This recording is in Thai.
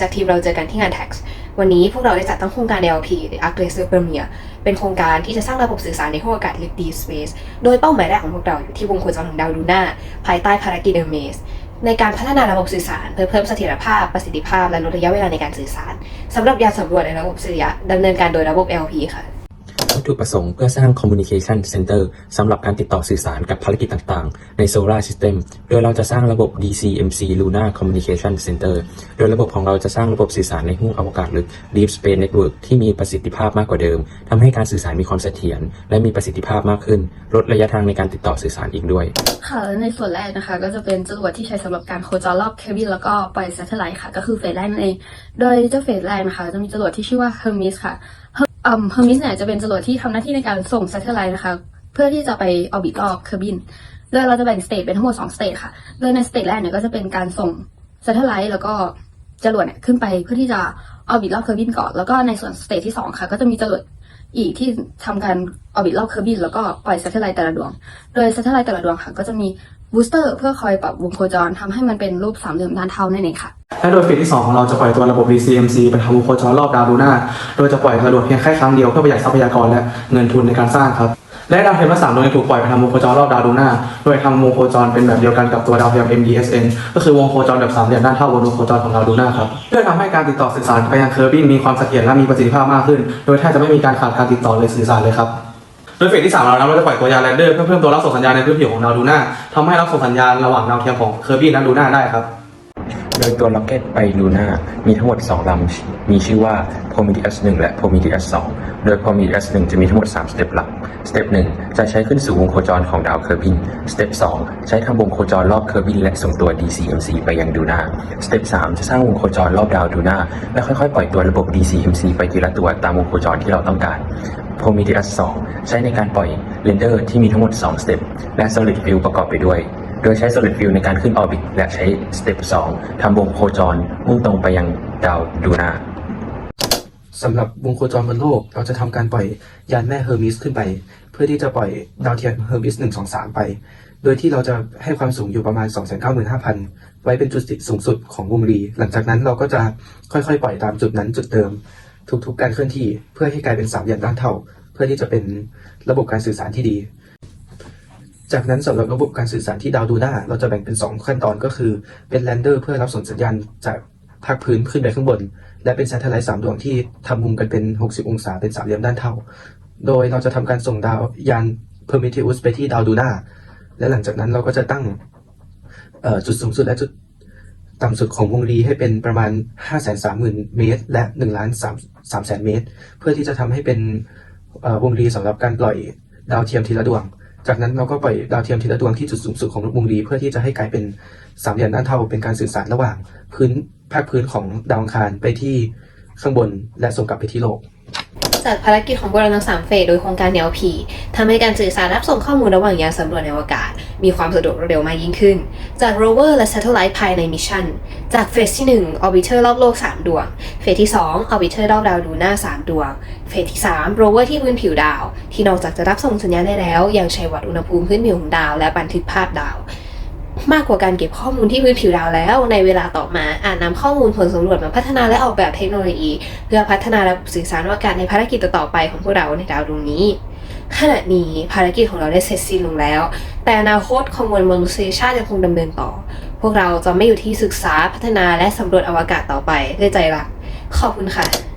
จากทีมเราเจอกันที่งาน Tax วันนี้พวกเราได้จัดตั้งโครงการ LP หรือ Aggressive Premier เป็นโครงการที่จะสร้างระบบสื่อสารในห้วงอากาศลึก Deep Space โดยเป้าหมายแรกของพวกเราอยู่ที่วงโคจรของดาวลูน่าภายใต้ภารกิจเดอร์เมสในการพัฒนาระบบสื่อสารเพื่อเพิ่มเสถียรภาพประสิทธิภาพและลดระยะเวลาในการสื่อสารสำหรับยานสำรวจในระบบสุริยะดำเนินการโดยระบบ LP ค่ะ ถุประสงค์เพื่อสร้าง Communication Center สำหรับการติดต่อสื่อสารกับภารกิจต่างๆ ใน Solar System โดยเราจะสร้างระบบ DCMC Lunar Communication Center โดยระบบของเราจะสร้างระบบสื่อสารในห้วงอวกาศลึก Deep Space Network ที่มีประสิทธิภาพมากกว่าเดิม ทำให้การสื่อสารมีความเสถียรและมีประสิทธิภาพมากขึ้น ลดระยะทางในการติดต่อสื่อสารอีกด้วย ค่ะและในส่วนแรกนะคะ ก็จะเป็นจรวดที่ใช้สำหรับการโคจรรอบเคบินแล้วก็ปล่อยซัตเทอร์ไลท์ค่ะ ก็คือเฟสแรกนั่นเอง โดยเจ้าเฟสแรกนะคะจะมีจรวดที่ชื่อว่า Hermes ค่ะ เอ่อ Hermes เนี่ยจะเป็นจรวดที่ทำหน้าที่ในการส่งซัตเทอร์ไลท์นะคะ เพื่อที่จะไปออร์บิทรอบเคอร์บินโดยเราจะแบ่งสเตจเป็นทั้งหมดสองสเตจค่ะ โดยในสเตจแรกเนี่ยก็จะเป็นการส่งซัตเทอร์ไลท์แล้วก็จรวดเนี่ยขึ้นไปเพื่อที่จะออร์บิทรอบเคอร์บินก่อน แล้วก็ในส่วนสเตจที่สองค่ะ ก็จะมีจรวด อีกที่ทำการออร์บิทรอบเคอร์บินแล้วก็ปล่อยซัตเทอร์ไลท์แต่ละดวง โดยซัตเทอร์ไลท์แต่ละดวงค่ะ ก็จะมีบูสเตอร์เพื่อคอยปรับวงโคจรทำให้มันเป็นรูปสามเหลี่ยมด้านเท่านั่นเองค่ะและโดยเฟสที่ 2 ของเราจะปล่อยตัวระบบ DCMC ไปทำวงโคจรรอบดาวลูน่า โดยจะปล่อยกรวดเพียงแค่ครั้งเดียวเพื่อประหยัดทรัพยากรและเงินทุนในการสร้างครับ และดาวเทียมทั้งสามดวงจะถูกปล่อยไปทำวงโคจรรอบดาวลูน่าโดยทำวงโคจรเป็นแบบเดียวกันกับตัวดาวเทียม MDSN ก็คือวงโคจรแบบสามเหลี่ยมด้านเท่าบนวงโคจรของดาวลูน่าครับเพื่อทำให้การติดต่อสื่อสารไปยังเคอร์บินมีความเสถียรและมีประสิทธิภาพมากขึ้น โดยแทบจะไม่มีการขาดการติดต่อเลยสื่อสารเลยครับโดยเฟสที่3เราเราจะปล่อยตัวยานแลนเดอร์เพื่อเพิ่มตัวรับส่งสัญญาณในพื้นผิวของดาวลูน่าทำให้รับส่งสัญญาณระหว่างดาวเทียมของเคอร์บินและลูน่าได้ครับ โดยตัวล็อกเก็ตไปลูน่ามีทั้งหมด 2 ลำ มีชื่อว่า Prometheus 1 และ Prometheus 2 โดย Prometheus 1 จะมีทั้งหมด 3 สเต็ปหลัก สเต็ป1 จะใช้ขึ้นสู่วงโคจรของดาวเคอร์บิน สเต็ป2 ใช้ทำวงโคจรรอบเคอร์บินและส่งตัว DCMC ไปยังดูน่า สเต็ป3 จะสร้างวงโคจรรอบดาวดูน่าและค่อยๆ ปล่อยตัวระบบ DCMC ไปทีละตัวตามวงโคจรที่เราต้องการ Prometheus 2 ใช้ในการปล่อยเรนเดอร์ที่มีทั้งหมด 2 สเต็ปและ Solid Field ประกอบไปด้วย โดยใช้ Solid Field ในการขึ้นออร์บิทและใช้สเต็ป2ทำวงโคจรมุ่งตรงไปยังดาวดูนาสำหรับวงโคจรบนโลก เราจะทำการปล่อยยานแม่เฮอร์มิสขึ้นไป เพื่อที่จะปล่อยดาวเทียมเฮอร์มิส1 2 3 ไป โดยที่เราจะให้ความสูงอยู่ประมาณ 295,000 ไว้เป็นจุดสูงสุดของวงรี หลังจากนั้นเราก็จะค่อยๆ ปล่อยตามจุดนั้นจุดเดิม ทุกๆ การเคลื่อนที่เพื่อให้กลายเป็นสามเหลี่ยมด้านเท่า เพื่อที่จะเป็นระบบการสื่อสารที่ดี จากนั้นสำหรับระบบการสื่อสารที่ดาวดูน่าเราจะแบ่งเป็น 2 ขั้นตอนก็คือ เป็นแลนเดอร์เพื่อรับส่งสัญญาณจากภาคพื้นขึ้นไปข้างบน และเป็น s a t เท l ไลท์สามดวงที่ทำมุมกันเป็น 60 องศาเป็นสามเหลี่ยมด้านเท่า โดยเราจะทำการส่งดาวยาน Prometheus ไปที่ดาวดูน่าและหลังจากนั้นเราก็จะตั้งจุดสูงสุดและจุดต่ำสุดของวงรีให้เป็นประมาณ 530,000 เมตร และ1ล้าน3 3แสนเมตร เพื่อที่จะทำให้เป็นวงรีสำหรับการปล่อยดาวเทียมทีละดวง จากนั้นเราก็ปล่อยดาวเทียมทีละดวงที่จุดสูงสุดของวงรีเพื่อที่จะให้กลายเป็นสามเหลี่ยมด้านเท่าเป็นการสื่อสารระหว่าง พื้นภาคพื้นของดาวอังคารไปที่ข้างบนและส่งกลับไปที่โลก จากภารกิจของพวกเราทั้งสามเฟสโดยโครงการ LP ทำให้การสื่อสารรับส่งข้อมูลระหว่างยานสำรวจในอวกาศ มีความสะดวกรวดเร็วมากยิ่งขึ้น จากโรเวอร์และ Satellite ภายในมิชชั่น จากเฟสที่ 1 Orbiter รอบโลก 3 ดวง เฟสที่ 2 Orbiter รอบดาวดูน่า3 ดวง เฟสที่ 3 โรเวอร์ที่พื้นผิวดาว ที่นอกจากจะรับส่งสัญญาณได้แล้ว ยังใช้วัดอุณหภูมิพื้นผิวของดาว และบันทึกภาพดาว มากกว่าการเก็บข้อมูลที่พื้นผิวดาวแล้ว ในเวลาต่อมาอาจนำข้อมูลผลสำรวจมาพัฒนาและออกแบบเทคโนโลยี เพื่อพัฒนาระบบสื่อสารอวกาศในภารกิจต่อไปของพวกเราในดาวดวงนี้ขณะนี้ภารกิจของเราได้เสร็จสิ้นลงแล้ว แต่อนาคตของมวลมนุษยชาติยังคงดำเนินต่อ พวกเราจะไม่อยู่ที่ศึกษาพัฒนาและสำรวจอวกาศต่อไปด้วยใจรักขอบคุณค่ะ